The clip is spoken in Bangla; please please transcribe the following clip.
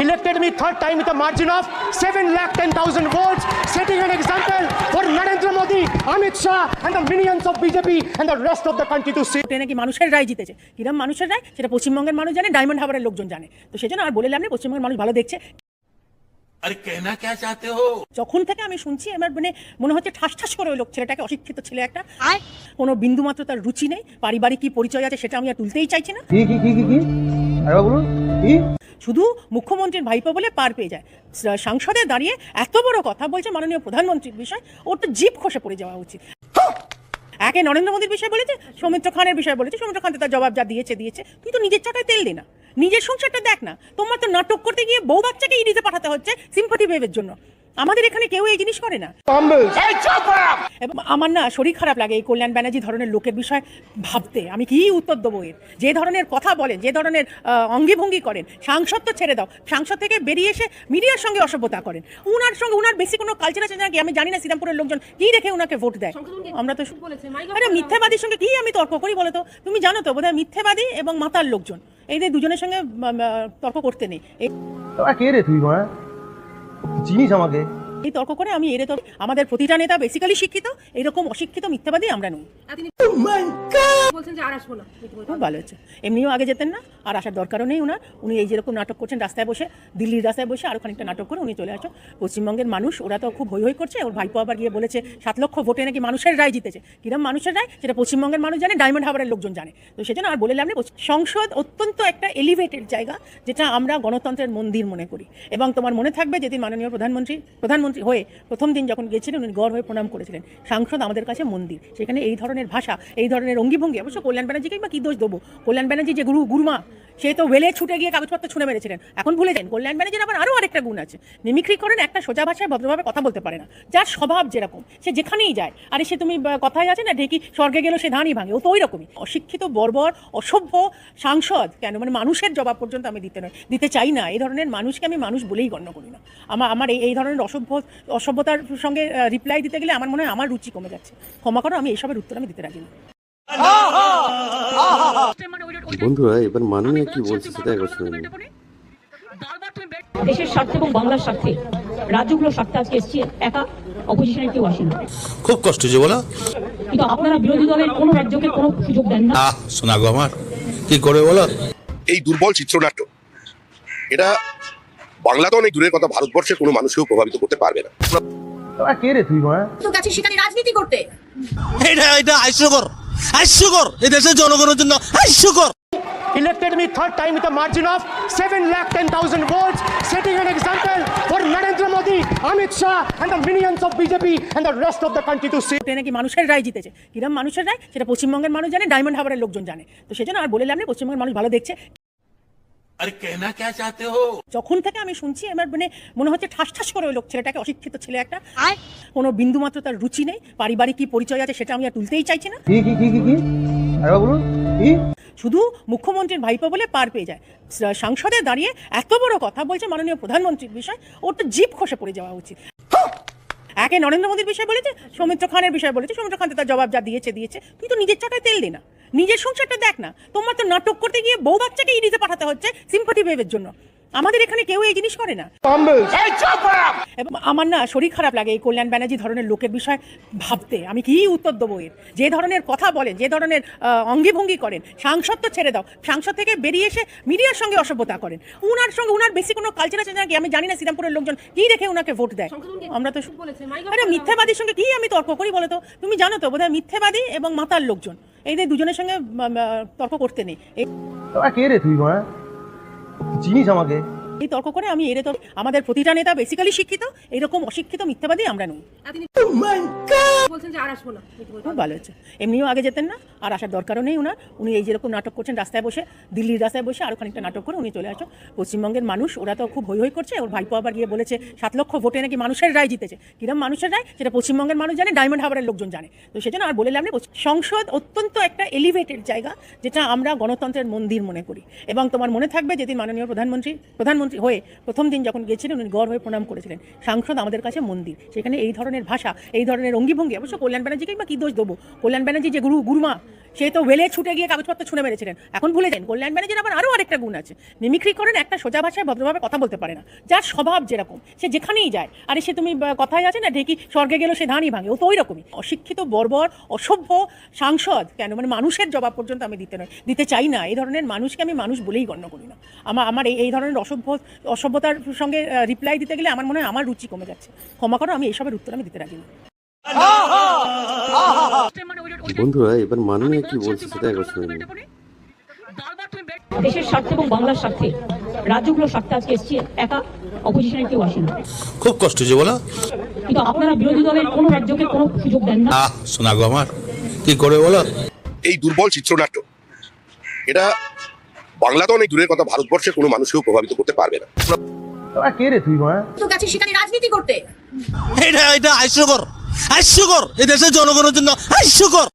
elected me third time with a margin of 7 lakh 10,000 votes, setting an example for Narendra Modi, Amit Shah, and the minions of BJP and the rest of the country to see. নাকি মানুষের রায় জিতেছে কিরম মানুষের রায় সেটা পশ্চিমবঙ্গের মানুষ জানে ডায়মন্ড হাবারের লোকজন জানে তো সেজন্য আর বলে লাভ নেই পশ্চিমবঙ্গের মানুষ ভালো দেখছে আরে কেনা কে চাতে হো? যখন থেকে আমি শুনছি আমার মানে মনে হচ্ছে ঠাস ঠাস করে ওই লোক ছেলেটাকে অশিক্ষিত ছেলে একটা। আয় কোনো বিন্দু মাত্র তার রুচি নেই পারিবারিক কি পরিচয় আছে সেটা আমি আর তুলতেই চাইছি না। কি কি কি কি বলুন কি? শুধু মুখ্যমন্ত্রীর ভাইপো বলে পার পেয়ে যায়। সাংসদে দাঁড়িয়ে এত বড় কথা বলছে মাননীয় প্রধানমন্ত্রীর বিষয় ওর তো জীব খসে পড়ে যাওয়া উচিত। একে নরেন্দ্র মোদীর বিষয় বলেছে সৌমিত্র খানের বিষয় বলেছে সৌমিত্র খান তার জবাব যা দিয়েছে দিয়েছে। তুই তো নিজের চাকায় তেল দে না। নিজের সংসারটা দেখ না। তোমার তো নাটক করতে গিয়ে বউ বাচ্চাকে ইডিতে পাঠাতে হচ্ছে সিম্পাথি ভেবের জন্য। আমাদের এখানে কেউ এই জিনিস করে না। এবং আমার না শরীর খারাপ লাগে এই কল্যাণ ব্যানার্জি ধরনের লোকের বিষয়ে ভাবতে। আমি কি উত্তর দেবো এর? যে ধরনের কথা বলেন যে ধরনের অঙ্গিভঙ্গি করেন সাংসদ তো ছেড়ে দাও। সাংসদ থেকে বেরিয়ে এসে মিডিয়ার সঙ্গে অসভ্যতা করেন। উনার সঙ্গে উনার বেশি কোনো কালচার আছে নাকি? আমি জানি না শ্রীরামপুরের লোকজন কি দেখে উনাকে ভোট দেয়? আমরা তো আরে মিথ্যাবাদীর সঙ্গে কি আমি তর্ক করি বলো তো? তুমি জানো তো বোধহয় মিথ্যাবাদী এবং মাতার লোকজন। এদের দুজনের সঙ্গে তর্ক করতে নেই। তোরা কে রে তুই মা চিনিস আমাকে? এই তর্ক করে আমি এর তো আমাদের প্রতিটা নেতা বেসিক্যালি শিক্ষিত এরকম অশিক্ষিত মিথ্যাবাদী আমরা নই। বলছেন যে আর আসব না। খুব ভালো হচ্ছে এমনিও আগে যেতেন না আর আসার দরকারও নেই ওনার। উনি এই যেরকম নাটক করছেন রাস্তায় বসে দিল্লির রাস্তায় বসে আরও খানিকটা নাটক করে উনি চলে আসো পশ্চিমবঙ্গের মানুষ ওরা তো খুব হই হই করছে। ওর ভাইপো আবার গিয়ে বলেছে সাত লক্ষ ভোটে নাকি মানুষের রায় জিতেছে। কিরম মানুষের রায়? সেটা পশ্চিমবঙ্গের মানুষ জানে ডায়মন্ড হারবারের লোকজন জানে। তো সেজন্য আর বলে লাভ নেই। সংসদ অত্যন্ত একটা এলিভেটেড জায়গা যেটা আমরা গণতন্ত্রের মন্দির মনে করি। এবং তোমার মনে থাকবে যেদিন মাননীয় প্রধানমন্ত্রী প্রধানমন্ত্রী হয়ে প্রথম দিন যখন গিয়েছিলেন উনি গড় হয়ে প্রণাম করেছিলেন। সাংসদ আমাদের কাছে মন্দির। সেখানে এই ধরনের ভাষা, এই ধরনের অঙ্গিভঙ্গি, অবশ্য কল্যাণ ব্যানার্জিকে বা কী দোষ দেবো? কল্যাণ ব্যানার্জি যে গুরু, গুরুমা সে তো ওয়েলে ছুটে গিয়ে কাগজপত্র ছুঁড়ে মেরেছিলেন। এখন ভুলে যান কল্যাণ ব্যানার্জির আবার আরও আরেকটা গুণ আছে। মিমিক্রি করেন একটা সোজা ভাষায় ভদ্রভাবে কথা বলতে পারে না। যার স্বভাব যেরকম সে যেখানেই যায় আরে সে তুমি বা, কথায় আছে না ঢেকি স্বর্গে গেল সে ধানই ভাঙে ও তো ওই রকমই অশিক্ষিত বর্বর অসভ্য সাংসদ কেন? মানে মানুষের জবাব পর্যন্ত আমি দিতে নয় দিতে চাই না। এই ধরনের মানুষকে আমি মানুষ বলেই গণ্য করি না। আমার আমার এই ধরনের অসভ্য অসভ্যতার সঙ্গে রিপ্লাই দিতে গেলে আমার মনে হয় আমার রুচি কমে যাচ্ছে। ক্ষমা করো আমি এইসবের উত্তর আমি দিতে রাজি না। বন্ধুরা এবার মাননীয় কি বলছে সেটা একবার শুনে নিন। দেশের স্বার্থে এবং বাংলার স্বার্থে রাজ্যগুলোর স্বার্থে আজকে এসছি একা অপোজিশনের কেউ আসেনি। খুব কষ্ট যে বলো। কিন্তু আপনারা বিরোধী দলের কোনো রাজ্যকে কোনো সুযোগ দেন না। আহ শোনা গো আমার। কি করে বলো? এই দুর্বল চিত্রনাট্য এটা বাংলা তো অনেক দূরের কথা ভারতবর্ষের কোনো মানুষকেও প্রভাবিত করতে পারবে না। তোরা কে রে তুই মা তো সেখানে রাজনীতি করতে। এটা এটা হাস্যকর হাস্যকর এই দেশের জনগণের জন্য হাস্যকর Elected me third time with a margin of 7 lakh 10,000 votes, setting an example for Narendra Modi, Amit Shah, and the minions of BJP and the rest of the country to see. ভোটে নাকি মানুষের রায় জিতেছে কিরম মানুষের রায় সেটা পশ্চিমবঙ্গের মানুষ জানে ডায়মন্ড হারবারের লোকজন জানে তো সেজন্য আর বলে লাভ নেই পশ্চিমবঙ্গের মানুষ ভালো দেখছে আরে কেনা কে চাতে হো? যখন থেকে আমি শুনছি আমার মানে মনে হচ্ছে ঠাস ঠাস করে ওই লোক ছেলেটাকে অশিক্ষিত ছেলে একটা। আর কোনো বিন্দু মাত্র তার রুচি নেই পারিবারিক কি পরিচয় আছে সেটা আমি আর তুলতেই চাইছি না। কি কি কি কি কি? আরে বলুন কি? শুধু মুখ্যমন্ত্রীর ভাইপো বলে পার পেয়ে যায়। সাংসদে দাঁড়িয়ে এত বড় কথা বলছে মাননীয় প্রধানমন্ত্রীর বিষয় ওর তো জিপ খসে পড়ে যাওয়া উচিত। একে নরেন্দ্র মোদীর বিষয় বলেছে সৌমিত্র খানের বিষয় বলেছে সৌমিত্র খান তার জবাব যা দিয়েছে দিয়েছে। তুই তো নিজের চাকায় তেল দি না। নিজের সংসারটা দেখ না। তোমার তো নাটক করতে গিয়ে বউ বাচ্চাকে ইডিতে পাঠাতে হচ্ছে সিম্পাথি ভেবের জন্য। আমাদের এখানে কেউ এই জিনিস করে না। এবং আমার না শরীর খারাপ লাগে এই কল্যাণ ব্যানার্জি ধরনের লোকের বিষয় ভাবতে। আমি কি উত্তর দেবো এর? যে ধরনের কথা বলেন যে ধরনের অঙ্গিভঙ্গি করেন সাংসদ তো ছেড়ে দাও। সাংসদ থেকে বেরিয়ে এসে মিডিয়ার সঙ্গে অসভ্যতা করেন। উনার সঙ্গে উনার বেশি কোনো কালচার আছে নাকি? আমি জানি না শ্রীরামপুরের লোকজন কি দেখে উনাকে ভোট দেয়। আমরা তো আরে মিথ্যাবাদীর সঙ্গে কি আমি তর্ক করি বলো তো? তুমি জানো তো বোধহয় মিথ্যাবাদী এবং মাতার লোকজন। এদের দুজনের সঙ্গে তর্ক করতে নেই। এই কে রে তুই মা চিনিস আমাকে? এই তর্ক করে আমি এর তো আমাদের প্রতিটা নেতা বেসিক্যালি শিক্ষিত এরকম অশিক্ষিত মিথ্যাবাদী আমরা নই। বলছেন যে আর আসব না। খুব ভালো হচ্ছে। এমনিও আগে যেতেন না আর আসার দরকারও নেই ওনার উনি এই যেরকম নাটক করছেন রাস্তায় বসে দিল্লির রাস্তায় বসে আরও খানিকটা নাটক করে উনি চলে আসো পশ্চিমবঙ্গের মানুষ ওরা তো খুব হই হই করছে। ওর ভাইপো আবার গিয়ে বলেছে সাত লক্ষ ভোটে নাকি মানুষের রায় জিতেছে। কিরম মানুষের রায়? সেটা পশ্চিমবঙ্গের মানুষ জানে ডায়মন্ড হারবারের লোকজন জানে। তো সেজন্য আর বলে লাভ নেই। সংসদ অত্যন্ত একটা এলিভেটেড জায়গা যেটা আমরা গণতন্ত্রের মন্দির মনে করি। এবং তোমার মনে থাকবে যেদিন মাননীয় প্রধানমন্ত্রী প্রধানমন্ত্রী হয়ে, প্রথম দিন যখন গিয়েছিলেন, উনি গড় হয়ে প্রণাম করেছিলেন। সাংসদ আমাদের কাছে মন্দির। সেখানে এই ধরনের ভাষা, এই ধরনের অঙ্গিভঙ্গি, অবশ্য কল্যাণ ব্যানার্জিকে বা কি দোষ দেবো? কল্যাণ ব্যানার্জি যে গুরু গুরুমা সে তো ওয়েলে ছুটে গিয়ে কাগজপত্র ছুঁড়ে মেরেছিলেন। এখন ভুলে যান, কল্যাণ ব্যানার্জির আবার আরও আরেকটা গুণ আছে। মিমিক্রি করেন, একটা সোজা ভাষায় ভদ্রভাবে কথা বলতে পারে না। যার স্বভাব যেরকম, সে যেখানেই যায়, আরে সে তুমি কথায় আছে না, ঢেকি, স্বর্গে গেলেও সে ধানই ভাঙে, ও তো ওই রকমই অশিক্ষিত, বর্বর, অসভ্য সাংসদ, কেন? মানে মানুষের জবাব পর্যন্ত আমি দিতে নয়, দিতে চাই না। এই ধরনের মানুষকে আমি মানুষ বলেই গণ্য করি না। আমার আমার এই ধরনের অসভ্য অসভ্যতার সঙ্গে রিপ্লাই দিতে গেলে আমার মনে হয় আমার রুচি কমে যাচ্ছে। ক্ষমা করো আমি এইসবের উত্তর আমি দিতে রাজি না। বন্ধুরা এবার মাননীয় কি বলছে সেটা একবার শুনে নিন। দেশের স্বার্থে এবং বাংলার স্বার্থে রাজ্যগুলোর স্বার্থে আজকে এসছি একা অপোজিশনের কেউ আসেনি। খুব কষ্ট হচ্ছে বলো। কিন্তু আপনারা বিরোধী দলের কোনো রাজ্যকে কোনো সুযোগ দেন না। শোনা গো আমার। কি করে বলো? এই দুর্বল চিত্রনাট্য এটা বাংলা তো অনেক দূরের কথা ভারতবর্ষের কোনো মানুষকেও প্রভাবিত করতে পারবে না। তোরা কে রে তুই মা? তো গেছে সেখানে রাজনীতি করতে। এটা এটা হাস্যকর হাস্যকর। এই দেশের জনগণের জন্য হাস্যকর।